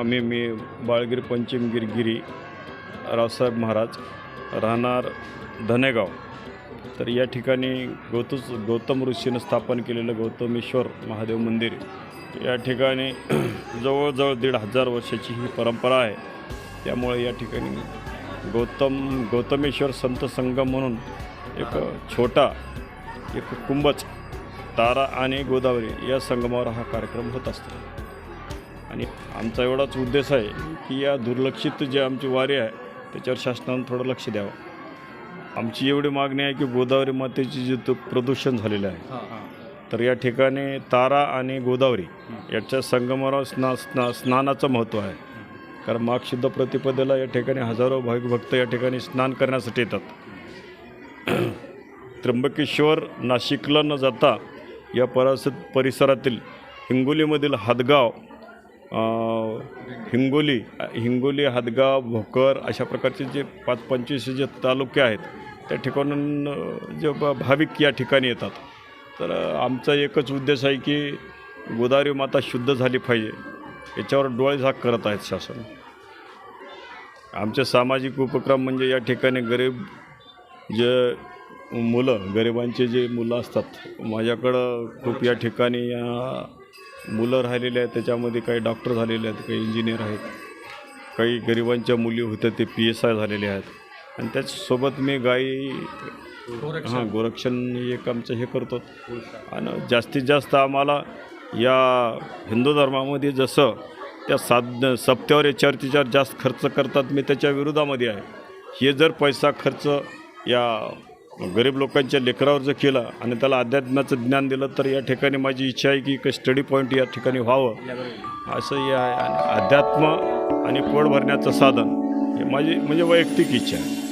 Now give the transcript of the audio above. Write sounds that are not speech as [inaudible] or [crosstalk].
आम्ही मी बाळगिरी पंचमगिरी गिरी रावसाहेब महाराज राहणार धनेगाव. तर या ठिकाणी गौतस गौतम ऋषीनं स्थापन केलेलं गौतमेश्वर महादेव मंदिर. या ठिकाणी [clears throat] जवळजवळ दीड हजार वर्षाची ही परंपरा आहे. त्यामुळे या ठिकाणी गौतम गौतमेश्वर संत संगम म्हणून एक छोटा एक कुंभच तारा आणि गोदावरी या संगमावर हा कार्यक्रम होत असतो. आणि आमचा एवढाच उद्देश आहे की या दुर्लक्षित जे आमची वारी आहे त्याच्यावर शासनानं थोडं लक्ष द्यावं. आमची एवढी मागणी आहे की गोदावरी मातेची जे तो प्रदूषण झालेलं आहे तर या ठिकाणी तारा आणि गोदावरी याच्या संगमावर स्ना स्ना स्नानाचं महत्त्व आहे. कारण माघ शुद्ध प्रतिपदेला या ठिकाणी हजारो भाविक भक्त या ठिकाणी स्नान करण्यासाठी येतात. [clears throat] त्र्यंबकेश्वर नाशिकला न जाता या परस परिसरातील हिंगोलीमधील हादगाव हिंगोली हिंगोली हदगाव भोकर अशा प्रकारचे जे पाच पंचवीस जे तालुके आहेत त्या ठिकाणून जे भाविक या ठिकाणी येतात. तर आमचा एकच उद्देश आहे की गोदावरी माता शुद्ध झाली पाहिजे. याच्यावर डोळे झाक करत आहेत शासन. आमचे सामाजिक उपक्रम म्हणजे या ठिकाणी गरीब जे मुलं गरिबांचे जे मुलं असतात माझ्याकडं खूप या ठिकाणी या मुलं राहिलेले आहेत त्याच्यामध्ये काही डॉक्टर झालेले आहेत काही इंजिनियर आहेत. काही गरिबांच्या मुली होत्या ते पी एस आय झालेले आहेत. आणि त्याचसोबत मी गाई हां गोरक्षण एक आमचं हे करतो. आणि जास्तीत जास्त आम्हाला या हिंदू धर्मामध्ये जसं त्या साध सप्त्यावर याच्यावर त्याच्यावर जास्त खर्च करतात मी त्याच्या विरोधामध्ये आहे. हे जर पैसा खर्च या गरीब लोकांच्या लेकरावर जर केला आणि त्याला अध्यात्माचं ज्ञान दिलं तर या ठिकाणी माझी इच्छा आहे की एक स्टडी पॉईंट या ठिकाणी व्हावं. असं हे आहे आणि अध्यात्म आणि पोट भरण्याचं साधन हे माझी म्हणजे वैयक्तिक इच्छा आहे.